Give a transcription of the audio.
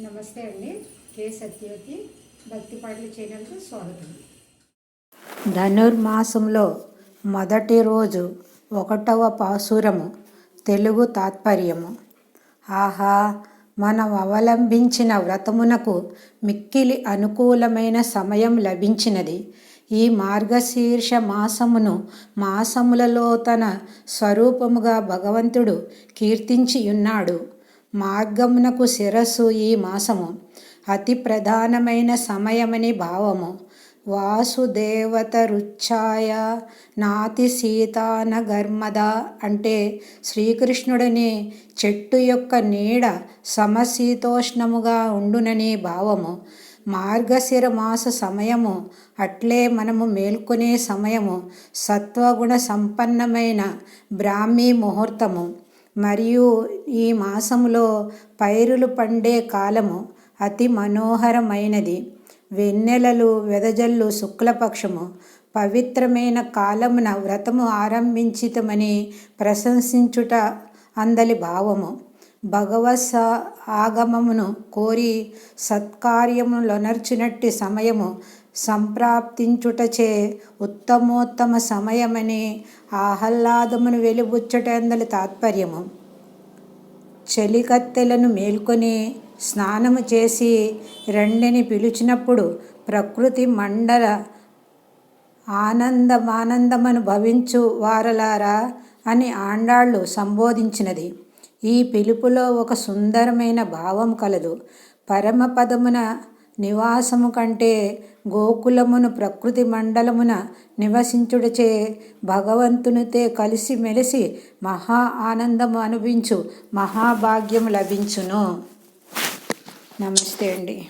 నమస్తే అండి. కే సత్యవతి భక్తి పాటలు ఛానల్కు స్వాగతం. ధనుర్మాసంలో మొదటి రోజు ఒకటవ పాసురము తెలుగు తాత్పర్యము. ఆహా మనం అవలంబించిన వ్రతమునకు మిక్కిలి అనుకూలమైన సమయం లభించినది. ఈ మార్గశీర్ష మాసమును మాసములలో తన స్వరూపముగా భగవంతుడు కీర్తించియున్నాడు. మార్గమునకు శిరస్సు ఈ మాసము. అతి ప్రధానమైన సమయమని భావము. వాసుదేవత రుచ్ఛాయ నాతి సీతాన గర్మద అంటే శ్రీకృష్ణుడని చెట్టు యొక్క నీడ సమశీతోష్ణముగా ఉండునని భావము. మార్గశిర మాస సమయము అట్లే మనము మేల్కొనే సమయము. సత్వగుణ సంపన్నమైన బ్రాహ్మీ ముహూర్తము. మరియు ఈ మాసములో పైరులు పండే కాలము అతి మనోహరమైనది. వెన్నెలలు వెదజల్లు శుక్లపక్షము. పవిత్రమైన కాలమున వ్రతము ఆరంభించితమని ప్రశంసించుట అందలి భావము. భగవత్ ఆగమమును కోరి సత్కార్యములొనర్చినట్టి సమయము సంప్రాప్తించుటచే ఉత్తమోత్తమ సమయమని ఆహ్లాదమును వెలుబుచ్చుటందలి తాత్పర్యము. చెలికత్తెలను మేల్కొని స్నానము చేసి రెండిని పిలిచినప్పుడు ప్రకృతి మండల ఆనందమానందమను భవించు వారలారా అని ఆండాళ్ళు సంబోధించినది. ఈ పిలుపులో ఒక సుందరమైన భావం కలదు. పరమపదమున నివాసము కంటే గోకులమును ప్రకృతి మండలమున నివసించుడచే భగవంతునితే కలిసి మెలిసి మహా ఆనందము అనుభించు మహాభాగ్యము లభించును. నమస్తే అండి.